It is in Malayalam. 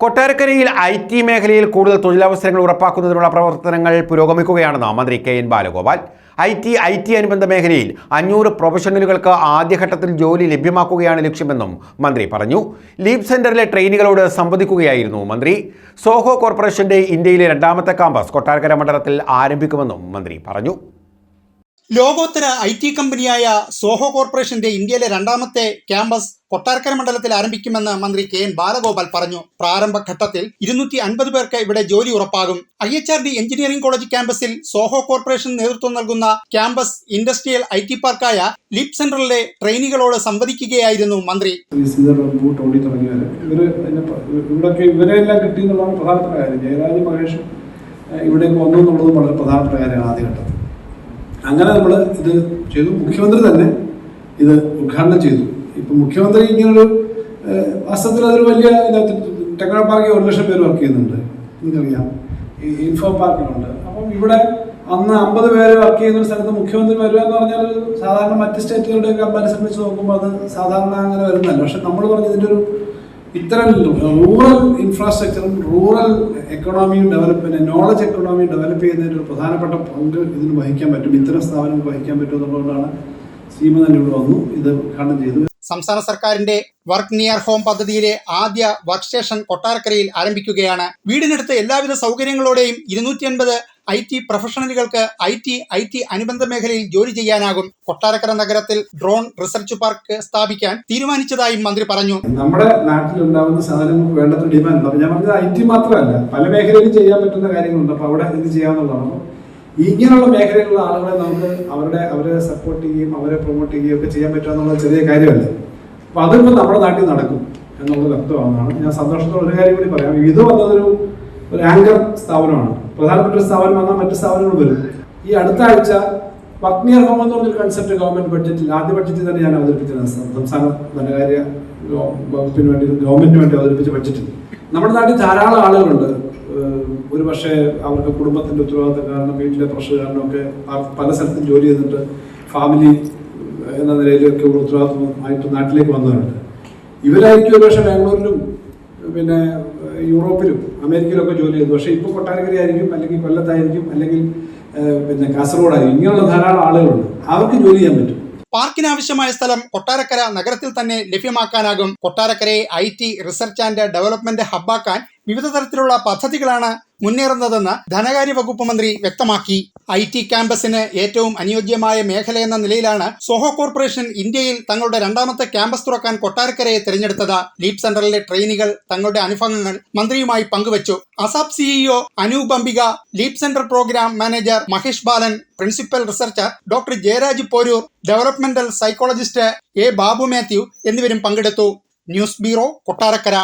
കൊട്ടാരക്കരയിൽ ഐ ടി മേഖലയിൽ കൂടുതൽ തൊഴിലവസരങ്ങൾ ഉറപ്പാക്കുന്നതിനുള്ള പ്രവർത്തനങ്ങൾ പുരോഗമിക്കുകയാണെന്ന് മന്ത്രി K N Balagopal. I T I T അനുബന്ധ മേഖലയിൽ അഞ്ഞൂറ് പ്രൊഫഷണലുകൾക്ക് ആദ്യഘട്ടത്തിൽ ജോലി ലഭ്യമാക്കുകയാണ് ലക്ഷ്യമെന്നും മന്ത്രി പറഞ്ഞു. ലീപ് സെന്ററിലെ ട്രെയിനുകളോട് സംവദിക്കുകയായിരുന്നു മന്ത്രി. സോഹോ കോർപ്പറേഷന്റെ ഇന്ത്യയിലെ രണ്ടാമത്തെ ക്യാമ്പസ് കൊട്ടാരക്കര മണ്ഡലത്തിൽ ആരംഭിക്കുമെന്നും മന്ത്രി പറഞ്ഞു. ലോകോത്തര ഐ ടി കമ്പനിയായ സോഹോ കോർപ്പറേഷന്റെ ഇന്ത്യയിലെ രണ്ടാമത്തെ ക്യാമ്പസ് കൊട്ടാരക്കര മണ്ഡലത്തിൽ ആരംഭിക്കുമെന്ന് മന്ത്രി കെ എൻ ബാലഗോപാൽ പറഞ്ഞു. പ്രാരംഭഘട്ടത്തിൽ ഇരുന്നൂറ്റി അൻപത് പേർക്ക് ഇവിടെ ജോലി ഉറപ്പാകും. I H R D engineering college ക്യാമ്പസിൽ സോഹോ കോർപ്പറേഷൻ നേതൃത്വം നൽകുന്ന ക്യാമ്പസ് ഇൻഡസ്ട്രിയൽ ഐ ടി പാർക്കായ ലിപ് സെന്ററിലെ ട്രെയിനികളോട് സംവദിക്കുകയായിരുന്നു മന്ത്രി. സീസർ ബൂട്ട് ഓടി തുടങ്ങിയവർ ഇവർ അതിനെ പ- ഇവിടൊക്കെ ഇവരെല്ലാം വന്നു വളരെ പ്രധാനപ്പെട്ട കാര്യമാണ് അങ്ങനെ നമ്മൾ ഇത് ചെയ്തു. മുഖ്യമന്ത്രി തന്നെ ഇത് ഉദ്ഘാടനം ചെയ്തു. ഇപ്പൊ മുഖ്യമന്ത്രി ഇങ്ങനൊരു വാസ്തവത്തിൽ അതൊരു വലിയ ടെക്നോ പാർക്കിൽ ഒരു ലക്ഷം പേര് വർക്ക് ചെയ്യുന്നുണ്ട്. നിങ്ങൾക്കറിയാം. ഈ ഇൻഫോ പാർക്കിലുണ്ട്. അപ്പം ഇവിടെ അന്ന് അമ്പത് പേര് വർക്ക് ചെയ്യുന്ന ഒരു സ്ഥലത്ത് മുഖ്യമന്ത്രി വരിക എന്ന് പറഞ്ഞാൽ സാധാരണ മറ്റ് സ്റ്റേറ്റുകളുടെ കമ്പാരിസൺ വെച്ച് നോക്കുമ്പോൾ അത് സാധാരണ അങ്ങനെ വരുന്നതല്ല. പക്ഷെ നമ്മൾ പറഞ്ഞ ഇതിന്റെ ഒരു ഇത്തരം റൂറൽ ഇൻഫ്രാസ്ട്രക്ചറും റൂറൽ എക്കണോമിയും ഡെവലപ്മെന്റ് നോളജ് എക്കണോമി ഡെവലപ്പ് ചെയ്യുന്നതിന്റെ ഒരു പ്രധാനപ്പെട്ട പങ്ക് ഇതിന് വഹിക്കാൻ പറ്റും. ഇത്തരം സ്ഥാപനങ്ങൾ വഹിക്കാൻ പറ്റും എന്നുള്ളതുകൊണ്ടാണ് തന്നെ ഇവിടെ വന്നു ഇത് ഉദ്ഘാടനം ചെയ്തു സംസ്ഥാന സർക്കാരിന്റെ വർക്ക് നിയർ ഹോം പദ്ധതിയിലെ ആദ്യ വർക്ക് സ്റ്റേഷൻ കൊട്ടാരക്കരയിൽ ആരംഭിക്കുകയാണ്. വീടിനടുത്ത് എല്ലാവിധ സൗകര്യങ്ങളോടെയും ഇരുന്നൂറ്റി അൻപത് ഐ ടി പ്രൊഫഷണലുകൾക്ക് ഐ ടി ഐ ടി അനുബന്ധ മേഖലയിൽ ജോലി ചെയ്യാനാകും. കൊട്ടാരക്കര നഗരത്തിൽ ഡ്രോൺ റിസർച്ച് പാർക്ക് സ്ഥാപിക്കാൻ തീരുമാനിച്ചതായും മന്ത്രി പറഞ്ഞു. നമ്മുടെ നാട്ടിലുണ്ടാകുന്ന സാധനങ്ങൾക്ക് വേണ്ടത്ര ഡിമാൻഡ് ഞാൻ പറഞ്ഞത് ഐ ടി മാത്രമല്ല. പല മേഖലയിലും ചെയ്യാൻ പറ്റുന്ന കാര്യങ്ങളുണ്ട്. അപ്പൊ അവിടെ ഇത് അപ്പൊ ഇങ്ങനെയുള്ള മേഖലയിലുള്ള ആളുകളെ നമുക്ക് അവരുടെ അവരെ സപ്പോർട്ട് ചെയ്യുകയും അവരെ പ്രൊമോട്ട് ചെയ്യുകയും ഒക്കെ ചെയ്യാൻ പറ്റുക എന്നുള്ള ചെറിയ കാര്യമല്ല. അപ്പൊ അതിപ്പോ നമ്മുടെ നാട്ടിൽ നടക്കും എന്നുള്ളത് വ്യക്തമാകുന്നതാണ് ഞാൻ സന്തോഷത്തോടെ ഒരു കാര്യം കൂടി പറയാം. ഇത് വന്നതൊരു ഒരു ആങ്കർ സ്ഥാപനമാണ്. പ്രധാനപ്പെട്ട ഒരു സ്ഥാപനം വന്നാൽ മറ്റു സ്ഥാപനങ്ങൾ വരും. ഈ അടുത്ത ആഴ്ച പത്നിയർ ഹോം എന്ന് പറഞ്ഞൊരു കൺസെപ്റ്റ് ഗവൺമെന്റ് ബഡ്ജറ്റിൽ ആദ്യ ബഡ്ജറ്റിൽ തന്നെ ഞാൻ അവതരിപ്പിച്ചത് സംസ്ഥാന ധനകാര്യ വകുപ്പിന് വേണ്ടി ഗവൺമെന്റിന് വേണ്ടി അവതരിപ്പിച്ച ബഡ്ജറ്റിൽ നമ്മുടെ നാട്ടിൽ ധാരാളം ആളുകളുണ്ട്. ഒരു പക്ഷേ അവർക്ക് കുടുംബത്തിന്റെ ഉത്തരവാദിത്തം കാരണം വീട്ടിലെ പ്രഷർ കാരണം ഒക്കെ പല സ്ഥലത്തും ജോലി ചെയ്തിട്ട് ഫാമിലി എന്ന നിലയിലൊക്കെ ഒരു ഉത്തരവാദിത്തമായിട്ട് നാട്ടിലേക്ക് വന്നവരുണ്ട്. ഇവരായിരിക്കും ഒരു പക്ഷേ ബാംഗ്ലൂരിലും പിന്നെ യൂറോപ്പിലും അമേരിക്കയിലൊക്കെ ജോലി ചെയ്തു. പക്ഷേ ഇപ്പോൾ കൊട്ടാരക്കര ആയിരിക്കും അല്ലെങ്കിൽ കൊല്ലത്തായിരിക്കും അല്ലെങ്കിൽ പിന്നെ കാസർഗോഡായിരിക്കും ഇങ്ങനെയുള്ള ധാരാളം ആളുകളുണ്ട്. അവർക്ക് ജോലി ചെയ്യാൻ പറ്റും. പാർക്കിന് ആവശ്യമായ സ്ഥലം കൊട്ടാരക്കര നഗരത്തിൽ തന്നെ ലഭ്യമാക്കാനാകും. കൊട്ടാരക്കരയെ I T research and development ഹബ്ബാക്കാൻ വിവിധ തരത്തിലുള്ള പദ്ധതികളാണ് മുന്നേറുന്നതെന്ന് ധനകാര്യ വകുപ്പ് മന്ത്രി വ്യക്തമാക്കി. ഐ ടി ക്യാമ്പസിന് ഏറ്റവും അനുയോജ്യമായ മേഖല എന്ന നിലയിലാണ് സോഹോ കോർപ്പറേഷൻ ഇന്ത്യയിൽ തങ്ങളുടെ രണ്ടാമത്തെ ക്യാമ്പസ് തുറക്കാൻ കൊട്ടാരക്കരയെ തിരഞ്ഞെടുത്തത്. ലീപ് സെന്ററിലെ ട്രെയിനികൾ തങ്ങളുടെ അനുഭവങ്ങൾ മന്ത്രിയുമായി പങ്കുവച്ചു. ASAP CEO Anoop Ambika LEAP centre programme manager Mahesh Balan principal researcher doctor Jayaraj Poroor developmental psychologist A Babu Mathew എന്നിവരും പങ്കെടുത്തു. News bureau Kottarakkara.